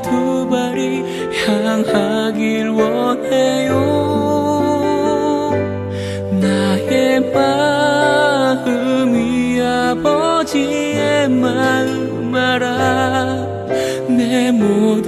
두 발이 향하길 원해요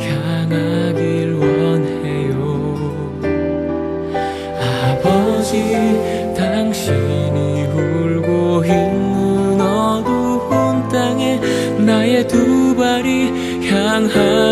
향하길 원해요. 아버지 당신이 울고 있는 어두운 땅에 나의 두 발이 향하